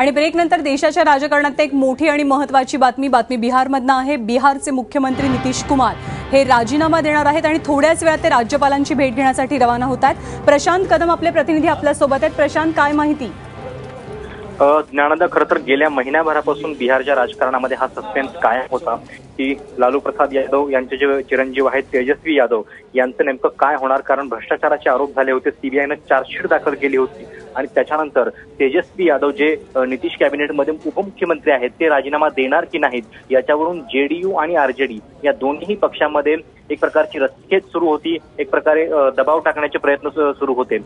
आणि ब्रेकनंतर देशाच्या राजकारणात एक मोठी आणि महत्वाची बातमी बातमी बिहारमधनं आहे. बिहारचे मुख्यमंत्री नितीश कुमार हे राजीनामा देणार आहेत आणि थोड्याच वेळात ते राज्यपालांची भेट घेण्यासाठी रवाना होत आहेत. प्रशांत कदम आपले प्रतिनिधी आपल्यासोबत आहेत. प्रशांत काय माहिती? ज्ञानदा खरं तर गेल्या महिन्याभरापासून बिहारच्या राजकारणामध्ये हा सस्पेन्स कायम होता की लालू प्रसाद यादव यांचे जे चिरंजीव आहेत तेजस्वी यादव यांचं नेमकं काय होणार? कारण भ्रष्टाचाराचे आरोप झाले होते. सीबीआयनं चार्जशीट दाखल केली होती. आणि त्याच्यानंतर तेजस्वी यादव जे नितीश कॅबिनेटमध्ये उपमुख्यमंत्री आहेत ते राजीनामा देणार की नाहीत याच्यावरून जेडीयू आणि आरजेडी या दोन्ही पक्षांमध्ये एक प्रकारची रस्तेच सुरू होती एक प्रकारे दबाव टाकण्याचे प्रयत्न सुरू होते.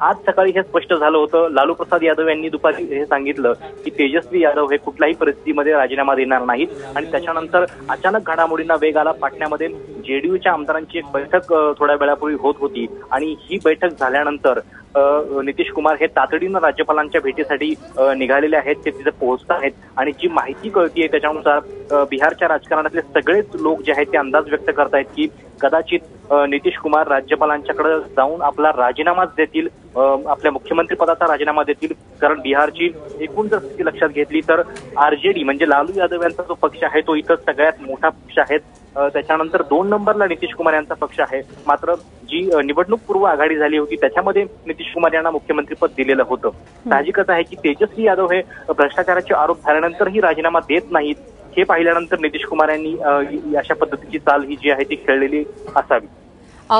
आज सकाळी हे स्पष्ट झालं होतं लालू प्रसाद यादव यांनी दुपारी हे सांगितलं की तेजस्वी यादव हे कुठल्याही परिस्थितीमध्ये राजीनामा देणार नाहीत आणि त्याच्यानंतर अचानक घडामोडींना वेग आला पाटण्यामध्ये जेडीयूच्या आमदारांची एक बैठक थोड्या वेळापूर्वी होत होती आणि ही बैठक झाल्यानंतर नितीश कुमार हे तातडीनं राज्यपालांच्या भेटीसाठी निघालेले आहेत. ते तिथे पोहोचत आहेत. आणि जी माहिती कळतीये त्याच्यानुसार बिहारच्या राजकारणातले सगळेच लोक जे आहेत ते अंदाज व्यक्त करतायत की कदाचित नितीश कुमार राज्यपालांच्याकडे जाऊन आपला राजीनामाच देतील आपल्या मुख्यमंत्री पदाचा राजीनामा देतील. कारण बिहारची एकूण जर स्थिती लक्षात घेतली तर आरजेडी म्हणजे लालू यादव यांचा जो पक्ष आहे तो इथं सगळ्यात मोठा पक्ष आहे. त्याच्यानंतर दोन नंबरला नितीश कुमार यांचा पक्ष आहे. मात्र जी निवडणूक पूर्व आघाडी झाली होती त्याच्यामध्ये नितीश कुमार यांना मुख्यमंत्रीपद दिलेलं होतं. साहजिकच आहे की तेजस्वी यादव हे भ्रष्टाचाराचे आरोप झाल्यानंतरही राजीनामा देत नाहीत. हे पाहिल्यानंतर नितीश कुमार यांनी अशा पद्धतीची चाल ही जी आहे ती खेळलेली असावी.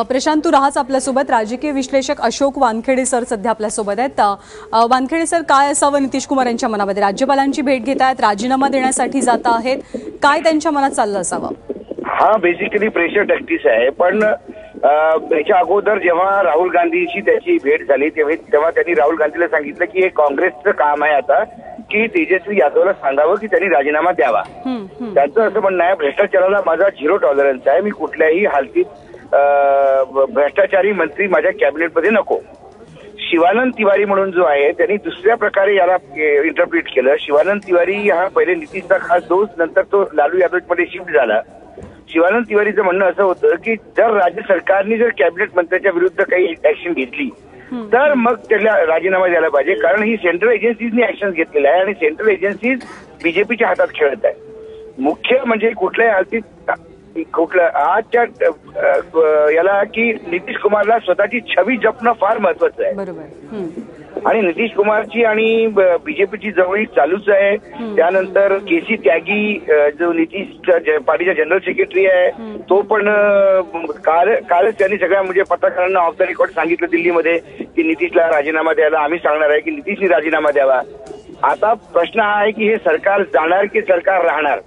प्रशांत तू राहाच आपल्यासोबत. राजकीय विश्लेषक अशोक वानखेडे सर सध्या आपल्यासोबत आहेत. वानखेडे सर काय असावं नितीश कुमार यांच्या मनामध्ये? राज्यपालांची भेट घेत आहेत राजीनामा देण्यासाठी जात आहेत. काय त्यांच्या मनात चाललं असावं? हा बेसिकली प्रेशर टॅक्टिस आहे. पण याच्या अगोदर जेव्हा राहुल गांधीची त्याची भेट झाली तेव्हा त्यांनी राहुल गांधीला सांगितलं की हे काँग्रेसचं काम आहे आता की तेजस्वी यादवला सांगावं की त्यांनी राजीनामा द्यावा. त्यांचं असं म्हणणं आहे भ्रष्टाचाराला माझा झिरो टॉलरन्स आहे मी कुठल्याही हालतीत भ्रष्टाचारी मंत्री माझ्या कॅबिनेटमध्ये नको. शिवानंद तिवारी म्हणून जो आहे त्यांनी दुसऱ्या प्रकारे याला इंटरप्रिट केलं. शिवानंद तिवारी हा पहिले नितीशचा खास दोस्त नंतर तो लालू यादवमध्ये शिफ्ट झाला. शिवानंद तिवारीचं म्हणणं असं होतं की जर राज्य सरकारने जर कॅबिनेट मंत्र्याच्या विरुद्ध काही ऍक्शन घेतली तर मग त्याला राजीनामा द्यायला पाहिजे. कारण ही सेंट्रल एजन्सीजनी ऍक्शन घेतलेलं आहे आणि सेंट्रल एजन्सीज बीजेपीच्या हातात खेळत आहे मुख्य म्हणजे कुठल्याही हालतीत कुठल्या आजच्या याला की नितीश कुमारला स्वतःची छवी जपणं फार महत्वाचं आहे. आणि नितीश कुमारची आणि बीजेपीची जवळीक चालूच आहे. त्यानंतर केसी त्यागी जो नितीश पार्टीचा जनरल सेक्रेटरी आहे तो पण काल कालच त्यांनी सगळ्या म्हणजे पत्रकारांना ऑफ द रेकॉर्ड सांगितलं दिल्लीमध्ये की नितीशला राजीनामा द्यायला. आम्ही सांगणार आहे की नितीशने राजीनामा द्यावा. आता प्रश्न हा आहे की हे सरकार जाणार की सरकार राहणार.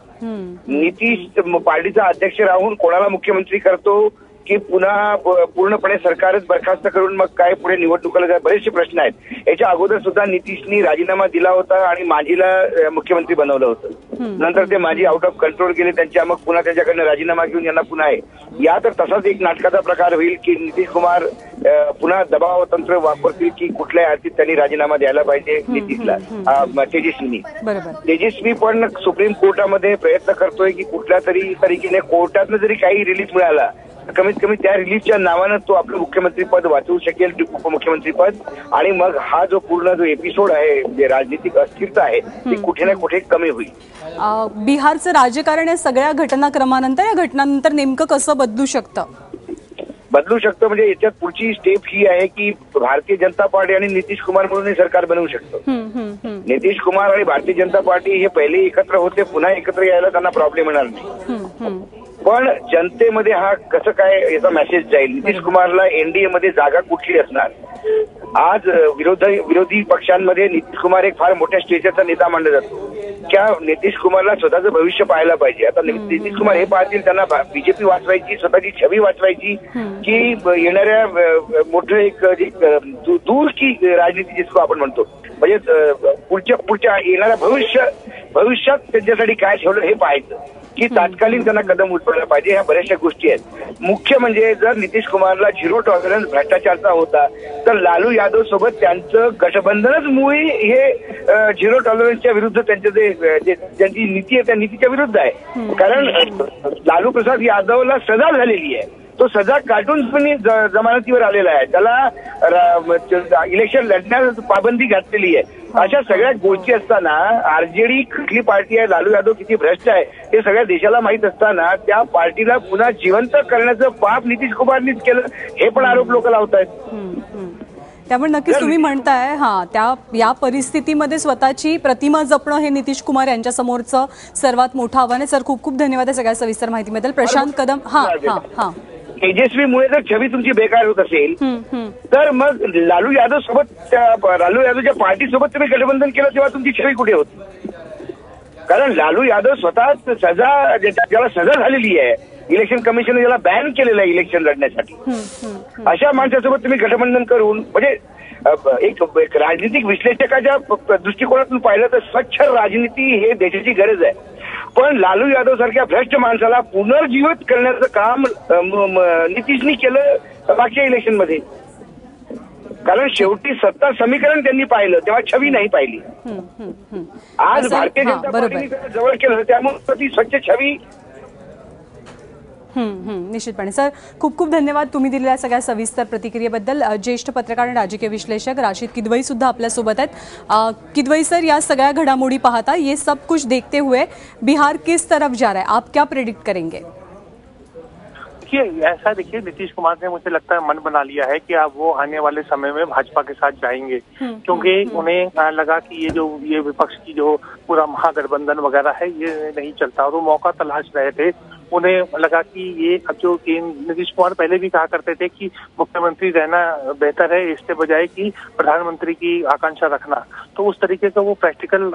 नितीश पार्टीचा अध्यक्ष राहून कोणाला मुख्यमंत्री करतो? की पुन्हा पूर्णपणे सरकारच बरखास्त करून मग काय पुढे निवडणुकाला जाय बरेचसे प्रश्न आहेत. याच्या अगोदर सुद्धा नितीशनी राजीनामा दिला होता आणि माझीला मुख्यमंत्री बनवलं होतं. नंतर ते माझी आउट ऑफ कंट्रोल गेले त्यांच्या मग पुन्हा त्यांच्याकडनं राजीनामा घेऊन यांना पुन्हा आहे. या तर तसाच एक नाटकाचा प्रकार होईल की नितीश कुमार पुन्हा दबाव तंत्र वापरतील की कुठल्याही अर्थीत त्यांनी राजीनामा द्यायला पाहिजे नितीशला तेजस्वीनी. तेजस्वी पण सुप्रीम कोर्टामध्ये प्रयत्न करतोय की कुठल्या तरी तरीकेने कोर्टातनं जरी काही रिलीज मिळाला कमीत कमी त्या रिलीजच्या नावानं तो आपलं मुख्यमंत्री पद वाचवू शकेल उपमुख्यमंत्री पद. आणि मग हा जो पूर्ण जो एपिसोड आहे जे राजनीतिक अस्थिरता आहे ती कुठे ना कुठे कमी होईल. बिहारचं राजकारण या सगळ्या घटनाक्रमानंतर या घटनांनंतर नेमकं कसं बदलू शकतं? बदलू शकतं म्हणजे याच्यात पुढची स्टेप ही आहे की भारतीय जनता पार्टी आणि नितीश कुमार म्हणून हे सरकार बनवू शकतं. नितीश कुमार आणि भारतीय जनता पार्टी हे पहिले एकत्र होते पुन्हा एकत्र यायला त्यांना प्रॉब्लेम येणार नाही. पण जनतेमध्ये हा कसं काय याचा मेसेज जाईल? नितीश कुमारला एनडीए मध्ये जागा कुठली असणार? आज विरोधी विरोधी पक्षांमध्ये नितीश कुमार एक फार मोठ्या स्टेजचा नेता मानला जातो. त्या नितीश कुमारला स्वतःचं भविष्य पाहायला पाहिजे. आता नितीश कुमार हे पाहतील त्यांना बीजेपी वाचवायची स्वतःची छवी वाचवायची की येणाऱ्या मोठं एक दूर की राजनीती जिसको आपण म्हणतो. म्हणजे पुढच्या पुढच्या येणाऱ्या भविष्य भविष्यात त्यांच्यासाठी काय ठेवलं हे पाहायचं. की तात्कालीन त्यांना कदम उचलायला पाहिजे ह्या बऱ्याचशा गोष्टी आहेत. मुख्य म्हणजे जर नितीश कुमारला झिरो टॉलरन्स भ्रष्टाचारचा होता तर लालू यादव सोबत त्यांचं गठबंधनच मुळी हे झिरो टॉलरन्सच्या विरुद्ध त्यांचं जे त्यांची नीती आहे त्या नीतीच्या विरुद्ध आहे. कारण लालू प्रसाद यादवला सजा झालेली आहे. तो सजा काढून जमानतीवर आलेला आहे. त्याला इलेक्शन लढण्यास पाबंदी घातलेली आहे. अशा सगळ्या गोष्टी असताना आरजेडी कुठली पार्टी आहे लालू यादव किती भ्रष्ट आहे हे सगळ्या देशाला माहीत असताना त्या पार्टीला पुन्हा जिवंत करण्याचं पाप नितीश कुमारनीच केलं हे पण आरोप लोक लावत आहेत. त्यामुळे नक्कीच तुम्ही म्हणताय हा त्या या परिस्थितीमध्ये स्वतःची प्रतिमा जपणं हे नितीश कुमार यांच्या समोरचं सर्वात मोठं आव्हान आहे. सर खूप खूप धन्यवाद आहे सगळ्या सविस्तर माहितीबद्दल. प्रशांत कदम हा हा हा. तेजस्वीमुळे जर छबी तुमची बेकार होत असेल. तर मग लालू यादव सोबत लालू यादवच्या पार्टी सोबत तुम्ही गठबंधन केलं तेव्हा तुमची छबी कुठे होती कारण लालू यादव स्वतः सजा ज्याला सजा झालेली आहे इलेक्शन कमिशन ज्याला बॅन केलेलं आहे इलेक्शन लढण्यासाठी. अशा माणसासोबत तुम्ही गठबंधन करून म्हणजे एक एक राजनीतिक विश्लेषकाच्या दृष्टिकोनातून पाहिलं तर स्वच्छ राजनीती हे देशाची गरज आहे पण लालू यादव सारख्या भ्रष्ट माणसाला पुनर्जीवित करण्याचं काम नितीशनी केलं मागच्या इलेक्शनमध्ये. कारण शेवटी सत्ता समीकरण त्यांनी पाहिलं तेव्हा छवी नाही पाहिली. आज भारतीय जनता पार्टीने जवळ केलं त्यामुळे ती स्वच्छ छवी निश्चितपणे. सर खूप खूप धन्यवाद तुम्ही दिलेल्या सगळ्या सविस्तर प्रतिक्रियेबद्दल. ज्येष्ठ पत्रकार आणि राजकीय विश्लेषक राशिद किदवई सुद्धा आपल्यासोबत आहेत. अ, किदवई सर या सगळ्या घडामोडी पाहता ये सब कुछ देखते हुए बिहार किस तरफ़ जा रहा है? आप क्या प्रेडिक्ट करेंगे? देखिए ऐसा देखिए नीतीश कुमार ने मुझे लगता है मन बना लिया है कि अब वो आने वाले समय में भाजपा के साथ जाएँगे। क्योंकि उन्हें लगा कि ये जो ये विपक्ष की जो पूरा महागठबंधन वगैरह है ये नहीं चलता। और वो मौका तलाश रहे थे उन्हें लगा कि ये अब जो नीतीश कुमार पहले भी कहा करते थे कि मुख्यमंत्री रहना बेहतर है इसके बजाय कि प्रधानमंत्री की आकांक्षा रखना। तो उस तरीके का वो प्रैक्टिकल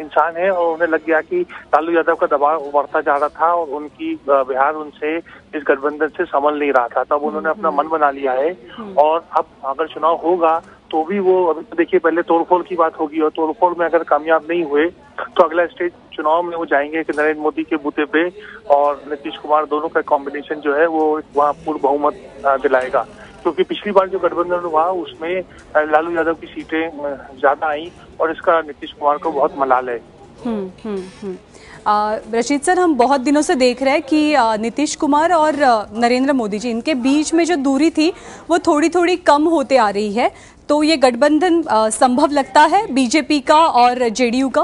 इंसान है और उन्हें लग गया कि लालू यादव का दबाव बढ़ता जा रहा था और उनकी बिहार उनसे इस गठबंधन से संभल नहीं रहा था। तब उन्होंने अपना मन बना लिया है और अब अगर चुनाव होगा तो भी वो अभी तो देखिए पहले तोड़फोड़ की बात होगी और तोड़फोड़ में अगर कामयाब नहीं हुए तो अगला स्टेज चुनाव में वो जाएँगे कि नरेंद्र मोदी के बूते पे और नीतीश कुमार दोनों का कॉम्बिनेशन जो है वो वहाँ पूर्ण बहुमत दिलाएगा। क्योंकि पिछली बार जो गठबंधन हुआ उसमें लालू यादव की सीटें ज़्यादा आई और इसका नीतीश कुमार को बहुत मलाल है। हम्म, हम्म, हम्म। रशीद सर हम बहुत दिनों से देख रहे हैं कि नीतीश कुमार और नरेंद्र मोदी जी इनके बीच में जो दूरी थी वो थोड़ी थोड़ी कम होते आ रही है। तो ये गठबंधन संभव लगता है बीजेपी का और जेडीयू का?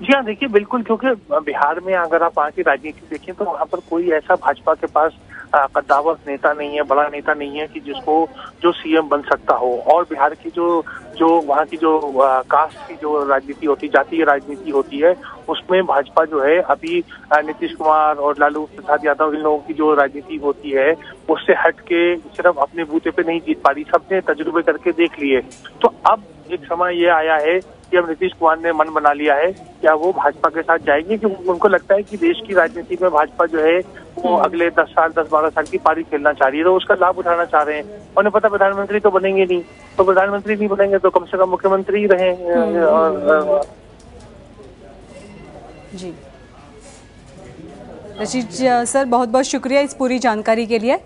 जी हाँ देखिए, बिल्कुल, क्योंकि बिहार में अगर आप वहाँ की राजनीति देखें तो वहाँ पर कोई ऐसा भाजपा के पास कद्दावर नेता नहीं है, बड़ा नेता नहीं है कि जिसको जो सीएम बन सकता हो। और बिहार की जो जो वहाँ की जो कास्ट की जो राजनीति होती है जातीय राजनीति होती है, उसमें भाजपा जो है, अभी नीतीश कुमार और लालू प्रसाद यादव, इन लोगों की जो राजनीति होती है, उससे हट के सिर्फ़ अपने बूते पे नहीं जीत पा रही, सबने तजुर्बे करके देख लिए। तो अब एक समय ये आया है कि अब नीतीश कुमार ने मन बना लिया है, क्या वो भाजपा के साथ जाएँगे? क्योंकि उनको लगता है कि देश की राजनीति में भाजपा जो है वो अगले दस साल दस बारह साल की पारी खेलना चाह रही है तो उसका लाभ उठाना चाह रहे हैं। उन्हें पता प्रधानमंत्री तो बनेंगे नहीं। तो प्रधानमंत्री नहीं बनेंगे तो कम से कम मुख्यमंत्री ही रहे और जी। रशीद सर बहुत बहुत शुक्रिया इस पूरी जानकारी के लिए।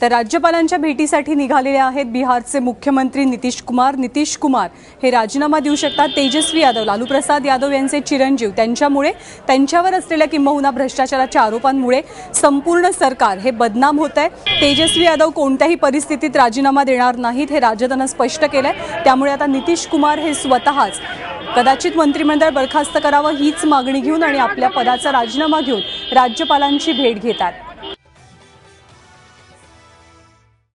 तर राज्यपालांच्या भेटीसाठी निघालेले आहेत बिहारचे मुख्यमंत्री नितीश कुमार. नितीश कुमार हे राजीनामा देऊ शकतात. तेजस्वी यादव लालू प्रसाद यादव यांचे चिरंजीव. त्यांच्यामुळे त्यांच्यावर असलेल्या किंबहुना भ्रष्टाचाराच्या आरोपांमुळे संपूर्ण सरकार हे बदनाम होत आहे तेजस्वी यादव कोणत्याही परिस्थितीत राजीनामा देणार नाहीत हे राजदानं स्पष्ट केलंय. त्यामुळे आता नितीश कुमार हे स्वतःच कदाचित मंत्रिमंडळ बरखास्त करावं हीच मागणी घेऊन आणि आपल्या पदाचा राजीनामा घेऊन राज्यपालांची भेट घेतात.